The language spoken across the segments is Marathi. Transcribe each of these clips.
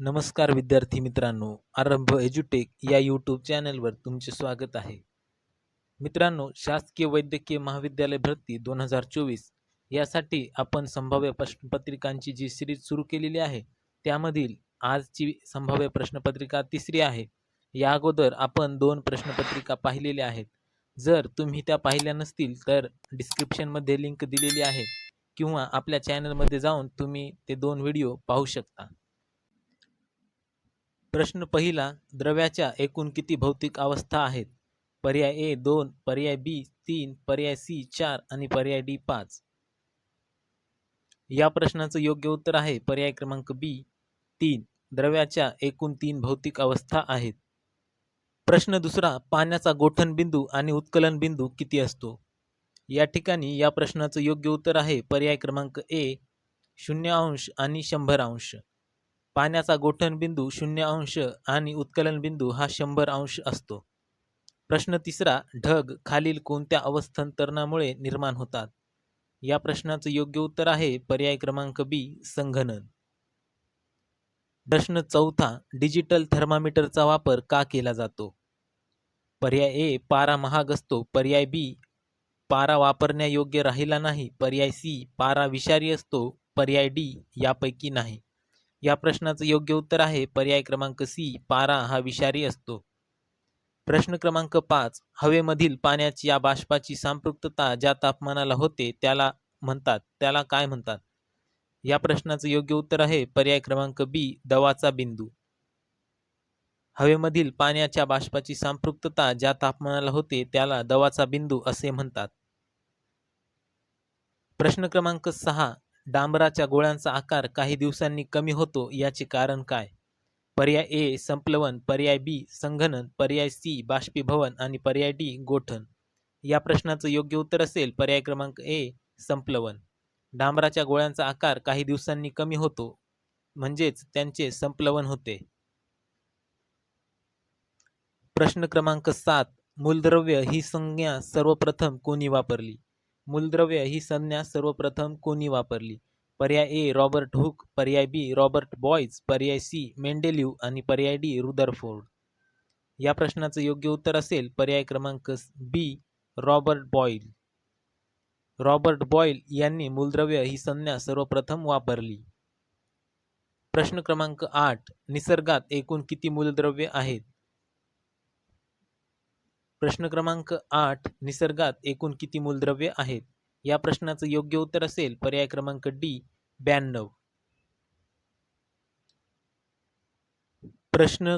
नमस्कार विद्यार्थी मित्रांनो आरंभ एज्युटेक या यूट्यूब चॅनलवर तुमचे स्वागत आहे. मित्रांनो शासकीय वैद्यकीय महाविद्यालय भरती दोन हजार चोवीस यासाठी आपण संभाव्य प्रश्नपत्रिकांची जी सिरीज सुरू केलेली आहे त्यामधील आजची संभाव्य प्रश्नपत्रिका तिसरी आहे. या अगोदर आपण दोन प्रश्नपत्रिका पाहिलेल्या आहेत. जर तुम्ही त्या पाहिल्या नसतील तर डिस्क्रिप्शनमध्ये लिंक दिलेली आहे किंवा आपल्या चॅनलमध्ये जाऊन तुम्ही ते दोन व्हिडिओ पाहू शकता. प्रश्न पहिला द्रव्याच्या एकूण किती भौतिक अवस्था आहेत? पर्याय ए दोन पर्याय बी तीन पर्याय सी चार आणि पर्याय डी पाच. या प्रश्नाचं योग्य उत्तर आहे पर्याय क्रमांक बी तीन. द्रव्याच्या एकूण तीन भौतिक अवस्था आहेत. प्रश्न दुसरा पाण्याचा गोठण बिंदू आणि उत्कलन बिंदू किती असतो? या ठिकाणी या प्रश्नाचं योग्य उत्तर आहे पर्याय क्रमांक ए शून्य अंश आणि शंभर अंश. पाण्याचा गोठण बिंदू शून्य अंश आणि उत्कलन बिंदू हा शंभर अंश असतो. प्रश्न तिसरा ढग खालील कोणत्या अवस्थांतरणामुळे निर्माण होतात? या प्रश्नाचं योग्य उत्तर आहे पर्याय क्रमांक बी संघनन. प्रश्न चौथा डिजिटल थर्मामीटरचा वापर का केला जातो? पर्याय ए पारा महाग असतो. पर्याय बी पारा वापरण्यायोग्य राहिला नाही. पर्याय सी पारा विषारी असतो. पर्याय डी यापैकी नाही. या प्रश्नाचं योग्य उत्तर आहे. पर्याय क्रमांक सी पारा हा विषारी असतो. प्रश्न क्रमांक पाच हवेमधील पाण्याची या बाष्पाची संपृक्तता ज्या तापमानाला होते त्याला म्हणतात. त्याला काय म्हणतात? या प्रश्नाचं योग्य उत्तर आहे. पर्याय क्रमांक बी दवाचा बिंदू. हवेमधील पाण्याच्या बाष्पाची संपृक्तता ज्या तापमानाला होते त्याला दवाचा बिंदू असे म्हणतात. प्रश्न क्रमांक सहा डांबराच्या गोळ्यांचा आकार काही दिवसांनी कमी होतो याचे कारण काय? पर्याय ए संप्लवन पर्याय बी संघनन पर्याय सी बाष्पीभवन आणि पर्याय डी गोठण या प्रश्नाचं योग्य उत्तर असेल पर्याय क्रमांक ए संप्लवन. डांबराच्या गोळ्यांचा आकार काही दिवसांनी कमी होतो म्हणजेच त्यांचे संप्लवन होते. प्रश्न क्रमांक सात मूलद्रव्य ही संज्ञा सर्वप्रथम कोणी वापरली? मूलद्रव्य ही संज्ञा सर्वप्रथम कोणी वापरली? पर्याय ए रॉबर्ट हुक. पर्याय बी रॉबर्ट बॉयज पर्याय सी मेंडेलिव्ह आणि पर्याय डी रुदरफोर्ड. या प्रश्नाचं योग्य उत्तर असेल पर्याय क्रमांक B Robert Boyle Robert Boyle यांनी मूलद्रव्य ही संज्ञा सर्वप्रथम वापरली. प्रश्न क्रमांक आठ. निसर्गात एकूण किती मूलद्रव्य आहेत? प्रश्न क्रमांक आठ निसर्गात एकूण किती मूलद्रव्ये आहेत? या प्रश्नाचं योग्य उत्तर असेल पर्याय क्रमांक डी ब्याण्णव. प्रश्न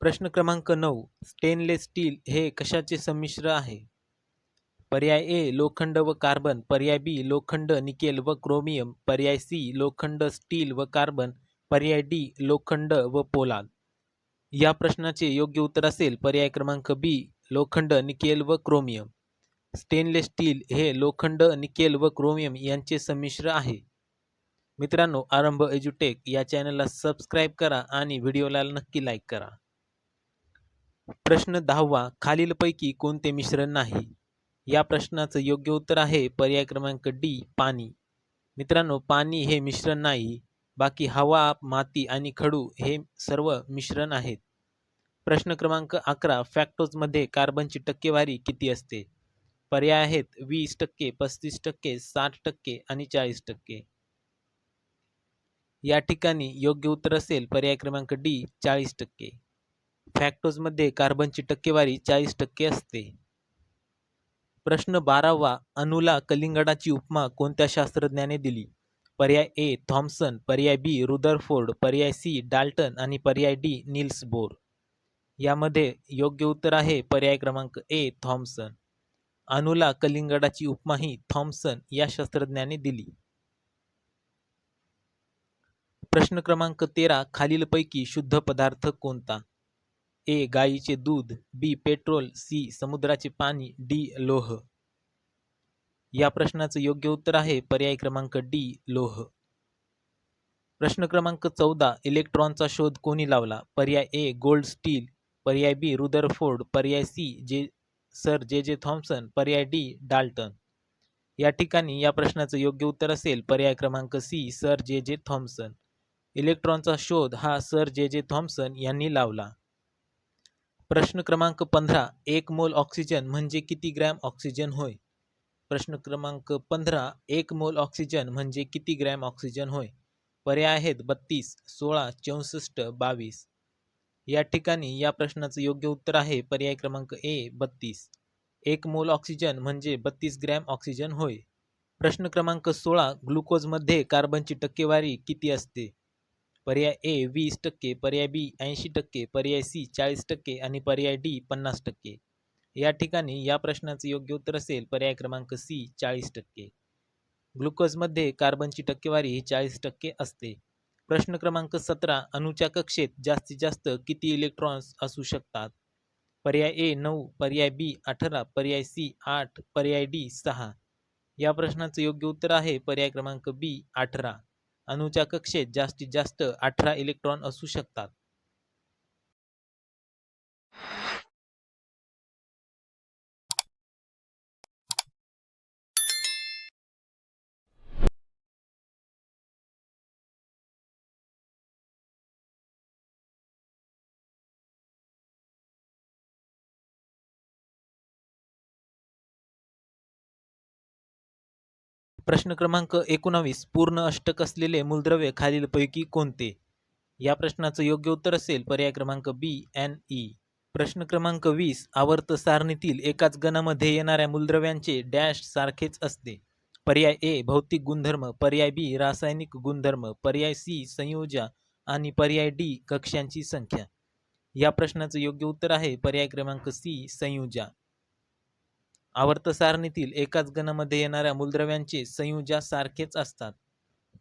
प्रश्न क्रमांक नऊ स्टेनलेस स्टील हे कशाचे संमिश्र आहे? पर्याय ए लोखंड व कार्बन. पर्याय बी लोखंड निकेल व क्रोमियम. पर्याय सी लोखंड स्टील व कार्बन. पर्याय डी लोखंड व पोलाद. या प्रश्नाचे योग्य उत्तर असेल पर्याय क्रमांक बी लोखंड निकेल व क्रोमियम. स्टेनलेस स्टील हे लोखंड निकेल व क्रोमियम यांचे संमिश्र आहे. मित्रांनो आरंभ एज्युटेक या चॅनलला सबस्क्राईब करा आणि व्हिडिओला नक्की लाईक करा. प्रश्न दहावा खालीलपैकी कोणते मिश्रण नाही? या प्रश्नाचं योग्य उत्तर आहे पर्याय क्रमांक डी पाणी. मित्रांनो पाणी हे मिश्रण नाही बाकी हवा माती आणि खडू हे सर्व मिश्रण आहेत. प्रश्न क्रमांक अकरा फॅक्टोजमध्ये कार्बनची टक्केवारी किती असते? पर्याय आहेत वीस टक्के पस्तीस टक्के साठ टक्के आणि चाळीस टक्के. या ठिकाणी योग्य उत्तर असेल पर्याय क्रमांक डी चाळीस टक्के. फॅक्टोजमध्ये कार्बनची टक्केवारी चाळीस टक्के असते. प्रश्न बारावा अनुला कलिंगडाची उपमा कोणत्या शास्त्रज्ञाने दिली? पर्याय ए थॉम्सन पर्याय बी रुदरफोर्ड पर्याय सी डाल्टन आणि पर्याय डी निल्स बोर. यामध्ये योग्य उत्तर आहे पर्याय क्रमांक ए थॉम्सन अनुला कलिंगडाची उपमाही थॉम्सन या शास्त्रज्ञाने दिली. प्रश्न क्रमांक तेरा खालीलपैकी शुद्ध पदार्थ कोणता? ए गाईचे दूध बी पेट्रोल सी समुद्राचे पाणी डी लोह. या प्रश्नाचं योग्य उत्तर आहे पर्याय क्रमांक डी लोह. प्रश्न क्रमांक चौदा इलेक्ट्रॉनचा शोध कोणी लावला? पर्याय ए गोल्ड स्टील. पर्याय बी रुदरफोर्ड. पर्याय C J sir J J Thomson पर्याय डी डाल्टन. या ठिकाणी या प्रश्नाचं योग्य उत्तर असेल पर्याय क्रमांक C sir J J Thompson इलेक्ट्रॉनचा शोध हा सर जे जे थॉम्सन यांनी लावला. प्रश्न क्रमांक पंधरा एक मोल ऑक्सिजन म्हणजे किती ग्रॅम ऑक्सिजन होय? प्रश्न क्रमांक पंधरा एक मोल ऑक्सिजन म्हणजे किती ग्रॅम ऑक्सिजन होय? पर्याय आहेत बत्तीस सोळा चौसष्ट बावीस. या ठिकाणी या प्रश्नाचं योग्य उत्तर आहे. पर्याय क्रमांक ए बत्तीस. एक मोल ऑक्सिजन म्हणजे बत्तीस ग्रॅम ऑक्सिजन होय. प्रश्न क्रमांक सोळा ग्लुकोजमध्ये कार्बनची टक्केवारी किती असते? पर्याय ए वीस टक्के पर्याय बी ऐंशी टक्के पर्याय सी चाळीस टक्के आणि पर्याय डी पन्नास टक्के. या ठिकाणी या प्रश्नाचं योग्य उत्तर असेल पर्याय क्रमांक सी चाळीस टक्के. ग्लुकोजमध्ये कार्बनची टक्केवारी ही चाळीस टक्के असते. प्रश्न क्रमांक सतरा अणुच्या कक्षेत जास्तीत जास्त किती इलेक्ट्रॉन्स असू शकतात? पर्याय ए नऊ पर्याय बी अठरा पर्याय सी आठ पर्याय डी सहा. या प्रश्नाचं योग्य उत्तर आहे पर्याय क्रमांक बी अठरा. अणुच्या कक्षेत जास्तीत जास्त अठरा इलेक्ट्रॉन असू शकतात. प्रश्न क्रमांक एकोणावीस पूर्ण अष्टक असलेले मूलद्रव्य खालीलपैकी कोणते? या प्रश्नाचं योग्य उत्तर असेल पर्याय क्रमांक बी एन ई e. प्रश्न क्रमांक वीस आवर्त सारणीतील एकाच गणामध्ये येणाऱ्या मूलद्रव्यांचे डॅश सारखेच असते. पर्याय ए भौतिक गुणधर्म पर्याय बी रासायनिक गुणधर्म पर्याय सी संयोजा आणि पर्याय डी कक्षांची संख्या. या प्रश्नाचं योग्य उत्तर आहे पर्याय क्रमांक सी संयुजा. आवर्त सारणीतील एकाच गणामध्ये येणाऱ्या मूलद्रव्यांचे संयुजा सारखेच असतात.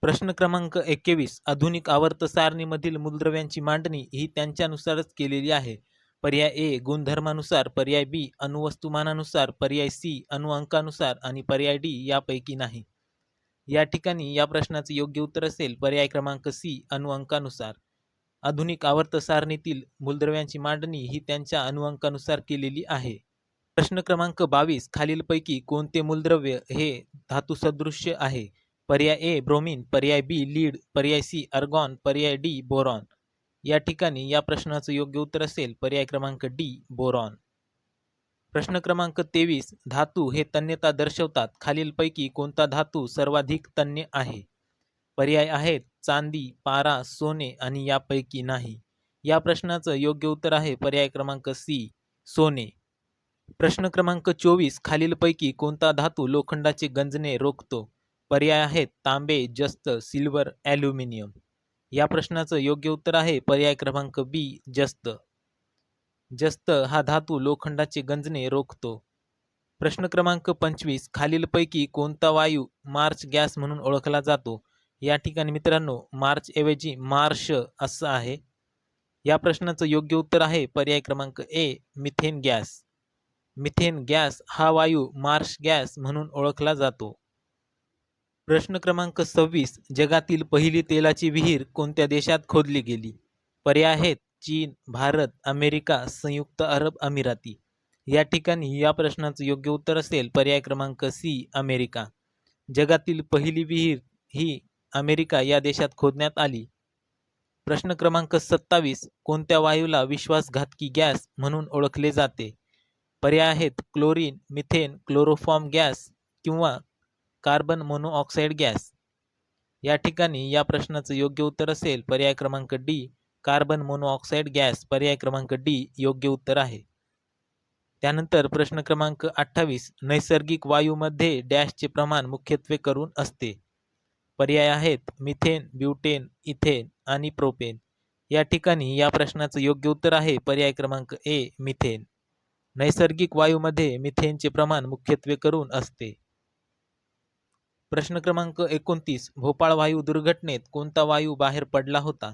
प्रश्न क्रमांक एकवीस आधुनिक आवर्त सारणीमधील मूलद्रव्यांची मांडणी ही त्यांच्यानुसारच केलेली आहे. पर्याय ए गुणधर्मानुसार पर्याय बी अणुवस्तुमानानुसार पर्याय सी अणुअंकानुसार आणि पर्याय डी यापैकी नाही. या ठिकाणी या प्रश्नाचे योग्य उत्तर असेल पर्याय क्रमांक सी अणुअंकानुसार. आधुनिक आवर्त सारणीतील मूलद्रव्यांची मांडणी ही त्यांच्या अणुअंकानुसार केलेली आहे. प्रश्न क्रमांक बावीस खालीलपैकी कोणते मूलद्रव्य हे धातुसदृश्य आहे? पर्याय ए ब्रोमिन. पर्याय बी लीड. पर्याय सी अर्गॉन. पर्याय डी बोरॉन. या ठिकाणी या प्रश्नाचं योग्य उत्तर असेल. पर्याय क्रमांक डी बोरॉन. प्रश्न क्रमांक तेवीस धातू हे तन्यता दर्शवतात. खालीलपैकी कोणता धातू सर्वाधिक तन्य आहे? पर्याय आहेत चांदी पारा सोने आणि यापैकी नाही. या प्रश्नाचं योग्य उत्तर आहे. पर्याय क्रमांक सी सोने. प्रश्न क्रमांक चोवीस खालीलपैकी कोणता धातू लोखंडाचे गंजणे रोखतो? पर्याय आहेत तांबे जस्त सिल्वर ॲल्युमिनियम. या प्रश्नाचं योग्य उत्तर आहे पर्याय क्रमांक बी जस्त. जस्त हा धातू लोखंडाचे गंजणे रोखतो. प्रश्न क्रमांक पंचवीस खालीलपैकी कोणता वायू मार्च गॅस म्हणून ओळखला जातो? या ठिकाणी मित्रांनो मार्च ऐवजी मार्श असं आहे. या प्रश्नाचं योग्य उत्तर आहे पर्याय क्रमांक A methane gas. Methane gas हा वायू मार्श गॅस म्हणून ओळखला जातो. प्रश्न क्रमांक सव्वीस जगातील पहिली तेलाची विहीर कोणत्या देशात खोदली गेली? पर्याय आहेत चीन भारत अमेरिका संयुक्त अरब अमिराती. या ठिकाणी या प्रश्नाचं योग्य उत्तर असेल पर्याय क्रमांक सी अमेरिका. जगातील पहिली विहीर ही अमेरिका या देशात खोदण्यात आली. प्रश्न क्रमांक सत्तावीस कोणत्या वायूला विश्वासघातकी गॅस म्हणून ओळखले जाते? पर्याय आहेत क्लोरीन मिथेन क्लोरोफॉर्म गॅस किंवा कार्बन मोनोऑक्साईड गॅस. या ठिकाणी या प्रश्नाचं योग्य उत्तर असेल पर्याय क्रमांक डी कार्बन मोनोऑक्साईड गॅस पर्याय क्रमांक डी योग्य उत्तर आहे. त्यानंतर प्रश्न क्रमांक अठ्ठावीस नैसर्गिक वायूमध्ये डॅशचे प्रमाण मुख्यत्वे करून असते. पर्याय आहेत मिथेन ब्युटेन इथेन आणि प्रोपेन. या ठिकाणी या प्रश्नाचं योग्य उत्तर आहे पर्याय क्रमांक ए मिथेन. नैसर्गिक वायूमध्ये मिथेनचे प्रमाण मुख्यत्वे करून असते. प्रश्न क्रमांक एकोणतीस भोपाळ वायू दुर्घटनेत कोणता वायू बाहेर पडला होता?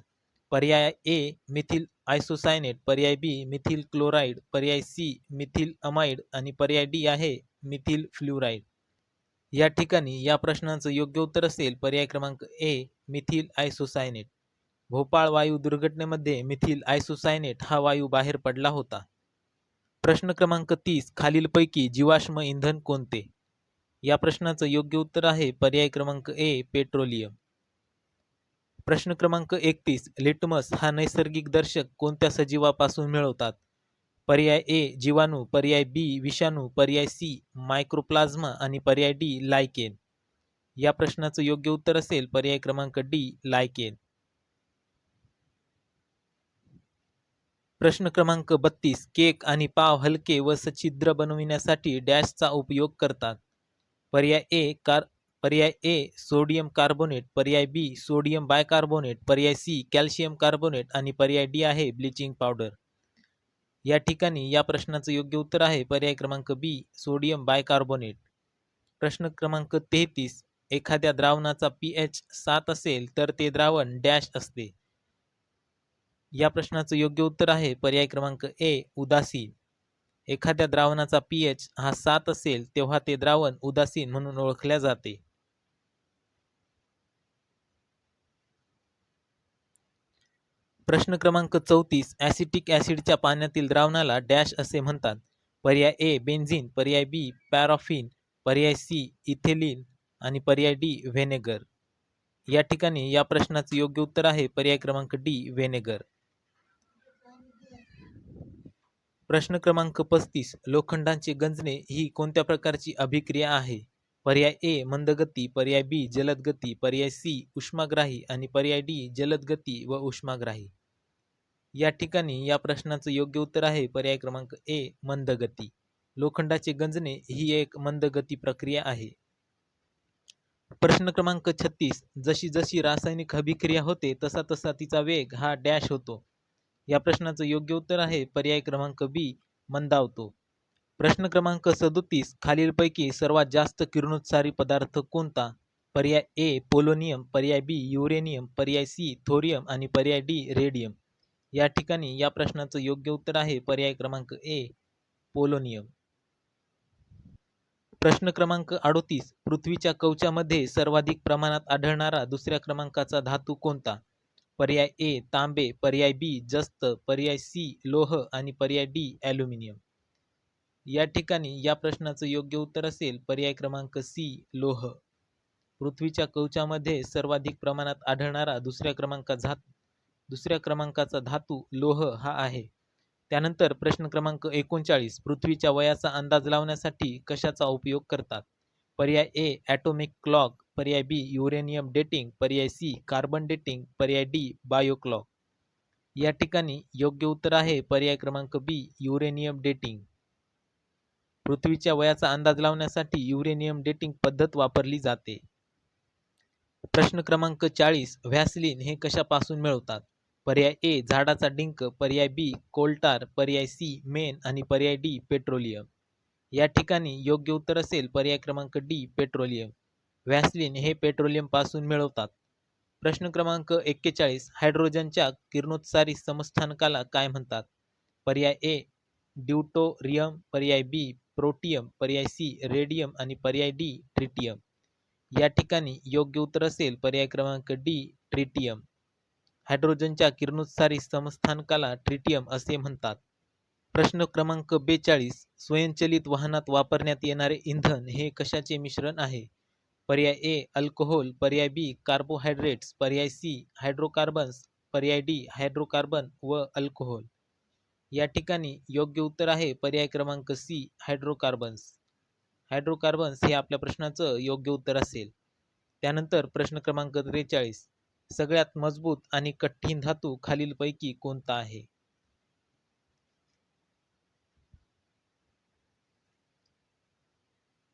पर्याय ए मिथिल आयसोसायनेट पर्याय बी मिथिल क्लोराईड पर्याय सी मिथिल अमाइड आणि पर्याय डी आहे मिथिल फ्ल्युराईड या ठिकाणी या प्रश्नाचं योग्य उत्तर असेल पर्याय क्रमांक ए मिथिल आयसोसायनेट. भोपाळ वायू दुर्घटनेमध्ये मिथिल आयसोसायनेट हा वायू बाहेर पडला होता. प्रश्न क्रमांक तीस खालीलपैकी जीवाश्म इंधन कोणते? या प्रश्नाचं योग्य उत्तर आहे पर्याय क्रमांक ए पेट्रोलियम. प्रश्न क्रमांक एकतीस लिटमस हा नैसर्गिक दर्शक कोणत्या सजीवापासून मिळवतात? पर्याय ए जीवाणू पर्याय बी विषाणू पर्याय सी मायक्रोप्लाझ्मा आणि पर्याय डी लायकेन. या प्रश्नाचं योग्य उत्तर असेल पर्याय क्रमांक डी लायकेन. प्रश्न क्रमांक बत्तीस केक आणि पाव हलके व सच्छिद्र बनविण्यासाठी डॅशचा उपयोग करतात. पर्याय ए कार पर्याय ए सोडियम कार्बोनेट पर्याय बी सोडियम बायकार्बोनेट पर्याय सी कॅल्शियम कार्बोनेट आणि पर्याय डी आहे ब्लिचिंग पावडर. या ठिकाणी या प्रश्नाचं योग्य उत्तर आहे. पर्याय क्रमांक बी सोडियम बायकार्बोनेट. प्रश्न क्रमांक तेहतीस एखाद्या द्रावणाचा पी एच सात असेल तर ते द्रावण डॅश असते. या प्रश्नाचं योग्य उत्तर आहे. पर्याय क्रमांक ए उदासीन. एखाद्या द्रावणाचा पी एच हा सात असेल तेव्हा ते द्रावण उदासीन म्हणून ओळखल्या जाते. प्रश्न क्रमांक चौतीस ॲसिटिक ॲसिडच्या पाण्यातील द्रावणाला डॅश असे म्हणतात. पर्याय ए बेन्झिन. पर्याय बी पॅरॉफिन. पर्याय सी इथेलिन. आणि पर्याय डी व्हेनेगर. या ठिकाणी या प्रश्नाचं योग्य उत्तर आहे. पर्याय क्रमांक डी व्हेनेगर. प्रश्न क्रमांक पस्तीस लोखंडांचे गंजणे ही कोणत्या प्रकारची अभिक्रिया आहे? पर्याय ए मंदगती पर्याय बी जलद गती पर्याय सी उष्माग्राही आणि पर्याय डी जलद गती व उष्माग्राही. या ठिकाणी या प्रश्नाचं योग्य उत्तर आहे पर्याय क्रमांक ए मंदगती. लोखंडाचे गंजणे ही एक मंदगती प्रक्रिया आहे. प्रश्न क्रमांक छत्तीस जशी जशी रासायनिक अभिक्रिया होते तसा तसा तिचा वेग हा डॅश होतो. या प्रश्नाचं योग्य उत्तर आहे पर्याय क्रमांक बी मंदावतो. प्रश्न क्रमांक सदोतीस खालीलपैकी सर्वात जास्त किरणोत्सारी पदार्थ कोणता? पर्याय ए पोलोनियम पर्याय बी युरेनियम पर्याय सी थोरियम आणि पर्याय डी रेडियम. या ठिकाणी या प्रश्नाचं योग्य उत्तर आहे पर्याय क्रमांक ए पोलोनियम. प्रश्न क्रमांक अडोतीस पृथ्वीच्या कवचामध्ये सर्वाधिक प्रमाणात आढळणारा दुसऱ्या क्रमांकाचा धातू कोणता? पर्याय ए तांबे पर्याय बी जस्त पर्याय सी लोह आणि पर्याय डी ॲल्युमिनियम या ठिकाणी या प्रश्नाचं योग्य उत्तर असेल पर्याय क्रमांक सी लोह. पृथ्वीच्या कवचामध्ये सर्वाधिक प्रमाणात आढळणारा दुसऱ्या क्रमांकाचा दुसऱ्या क्रमांकाचा धातू लोह हा आहे. त्यानंतर प्रश्न क्रमांक एकोणचाळीस पृथ्वीच्या वयाचा अंदाज लावण्यासाठी कशाचा उपयोग करतात? पर्याय ए ॲटोमिक क्लॉक पर्याय बी युरेनियम डेटिंग पर्याय सी कार्बन डेटिंग पर्याय डी बायोक्लॉक या ठिकाणी योग्य उत्तर आहे पर्याय क्रमांक बी युरेनियम डेटिंग पृथ्वीच्या वयाचा अंदाज लावण्यासाठी युरेनियम डेटिंग पद्धत वापरली जाते. प्रश्न क्रमांक चाळीस व्हॅसलिन हे कशापासून मिळवतात? पर्याय ए झाडाचा डिंक पर्याय बी कोल्टार पर्याय सी मेन आणि पर्याय डी पेट्रोलियम. या ठिकाणी योग्य उत्तर असेल पर्याय क्रमांक डी पेट्रोलियम. व्हॅसलिन हे पेट्रोलियमपासून मिळवतात. प्रश्न क्रमांक एक्केचाळीस हायड्रोजनच्या किरणोत्सारी समस्थानकाला काय म्हणतात? पर्याय ए ड्युटोरियम पर्याय बी प्रोटियम पर्याय सी रेडियम आणि पर्याय डी ट्रिटियम. या ठिकाणी योग्य उत्तर असेल पर्याय क्रमांक डी ट्रिटियम. हायड्रोजनच्या किरणोत्सारी समस्थानकाला ट्रिटियम असे म्हणतात. प्रश्न क्रमांक बेचाळीस स्वयंचलित वाहनात वापरण्यात येणारे इंधन हे कशाचे मिश्रण आहे? पर्याय ए अल्कोहोल पर्याय बी कार्बोहायड्रेट्स पर्याय सी हायड्रोकार्बन्स पर्याय डी हायड्रोकार्बन व अल्कोहोल या ठिकाणी योग्य उत्तर आहे पर्याय क्रमांक सी हायड्रोकार्बन्स हायड्रोकार्बन्स हे आपल्या प्रश्नाचं योग्य उत्तर असेल. त्यानंतर प्रश्न क्रमांक त्रेचाळीस. सगळ्यात मजबूत आणि कठीण धातू खालीलपैकी कोणता आहे?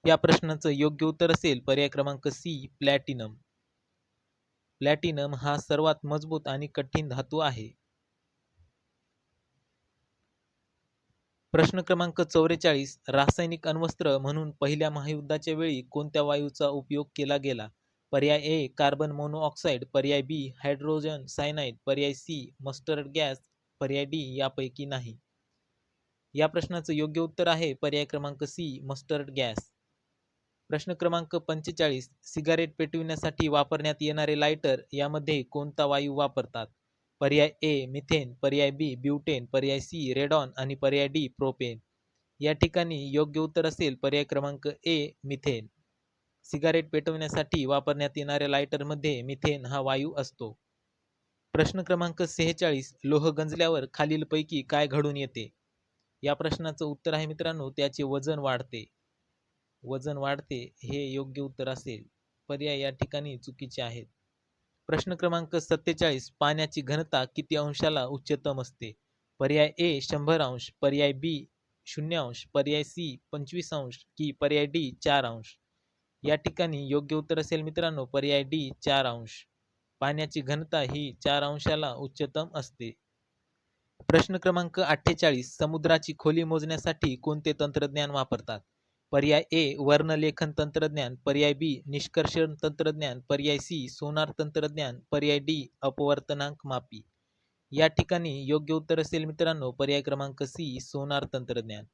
या प्रश्नाचं योग्य उत्तर असेल पर्याय क्रमांक सी प्लॅटिनम प्लॅटिनम हा सर्वात मजबूत आणि कठीण धातू आहे. प्रश्न क्रमांक चौवेचाळीस रासायनिक अण्वस्त्र म्हणून पहिल्या महायुद्धाच्या वेळी कोणत्या वायूचा उपयोग केला गेला? पर्याय ए कार्बन मोनोऑक्साईड पर्याय बी हायड्रोजन सायनाईड पर्याय सी मस्टर्ड गॅस पर्याय डी यापैकी नाही. या प्रश्नाचं योग्य उत्तर आहे पर्याय क्रमांक सी मस्टर्ड गॅस प्रश्न क्रमांक पंचेचाळीस सिगारेट पेटविण्यासाठी वापरण्यात येणारे लायटर यामध्ये कोणता वायू वापरतात? पर्याय ए मिथेन पर्याय बी ब्युटेन पर्याय सी रेडॉन आणि पर्याय डी प्रोपेन. या ठिकाणी योग्य उत्तर असेल पर्याय क्रमांक ए मिथेन. सिगारेट पेटवण्यासाठी वापरण्यात येणाऱ्या लायटरमध्ये मिथेन हा वायू असतो. प्रश्न क्रमांक सेहेचाळीस लोह गंजल्यावर खालीलपैकी काय घडून येते? या प्रश्नाचं उत्तर आहे मित्रांनो त्याचे वजन वाढते. वजन वाढते हे योग्य उत्तर असेल. पर्याय या ठिकाणी चुकीचे आहेत. प्रश्न क्रमांक सत्तेचाळीस पाण्याची घनता किती अंशाला उच्चतम असते? पर्याय ए शंभर अंश पर्याय बी शून्य अंश पर्याय सी पंचवीस अंश की पर्याय डी चार अंश. या ठिकाणी योग्य उत्तर असेल मित्रांनो पर्याय डी चार अंश. पाण्याची घनता ही चार अंशाला उच्चतम असते. प्रश्न क्रमांक अठ्ठेचाळीस समुद्राची खोली मोजण्यासाठी कोणते तंत्रज्ञान वापरतात? पर्याय ए वर्णलेखन तंत्रज्ञान पर्याय बी निष्कर्षण तंत्रज्ञान पर्याय सी सोनार तंत्रज्ञान पर्याय डी अपवर्तनांक मापी. या ठिकाणी योग्य उत्तर असेल मित्रांनो पर्याय क्रमांक सी सोनार तंत्रज्ञान.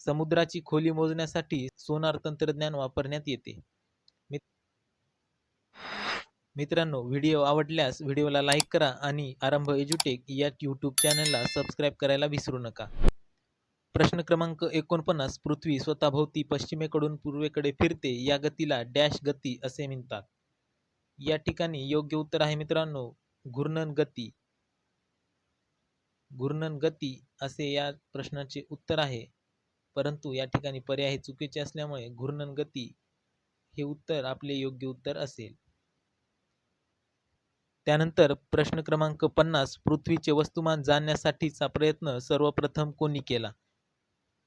समुद्राची खोली मोजण्यासाठी सोनार तंत्रज्ञान वापरण्यात येते. मित्रांनो व्हिडिओ आवडल्यास व्हिडिओला लाईक करा आणि आरंभ एज्युटेक या यूट्यूब चॅनलला सबस्क्राईब करायला विसरू नका. प्रश्न क्रमांक एकोणपन्नास पृथ्वी स्वतःभोवती पश्चिमेकडून पूर्वेकडे फिरते या गतीला डॅश गती असे म्हणतात. या ठिकाणी योग्य उत्तर आहे मित्रांनो घूर्णन गती. घूर्णन गती असे या प्रश्नाचे उत्तर आहे. परंतु या ठिकाणी पर्याय हे चुकीचे असल्यामुळे घूर्णन गती हे उत्तर आपले योग्य उत्तर असेल. त्यानंतर प्रश्न क्रमांक पन्नास पृथ्वीचे वस्तुमान जाणण्यासाठीचा प्रयत्न सर्वप्रथम कोणी केला?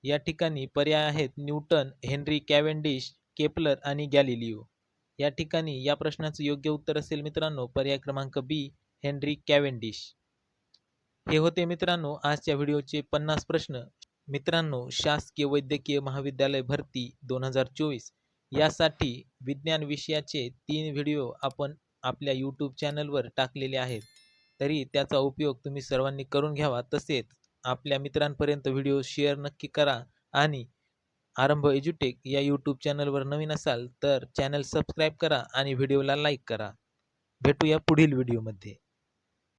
या ठिकाणी पर्याय आहेत न्यूटन हेनरी कॅव्हेंडिश केपलर आणि गॅलिलिओ. या ठिकाणी या प्रश्नाचं योग्य उत्तर असेल मित्रांनो पर्याय क्रमांक बी हेनरी कॅव्हेंडिश. हे होते मित्रांनो आजच्या व्हिडिओचे पन्नास प्रश्न. मित्रांनो शासकीय वैद्यकीय महाविद्यालय भरती दोन हजार चोवीस. यासाठी विज्ञान विषयाचे तीन व्हिडिओ आपण आपल्या यूट्यूब चॅनलवर टाकलेले आहेत. तरी त्याचा उपयोग तुम्ही सर्वांनी करून घ्यावा तसेच आपल्या मित्रांपर्यंत व्हिडिओ शेअर नक्की करा आणि आरंभ एज्युटेक या यूट्यूब चॅनलवर नवीन असाल तर चॅनल सबस्क्राईब करा आणि व्हिडिओला लाईक करा. भेटूया पुढील व्हिडिओमध्ये.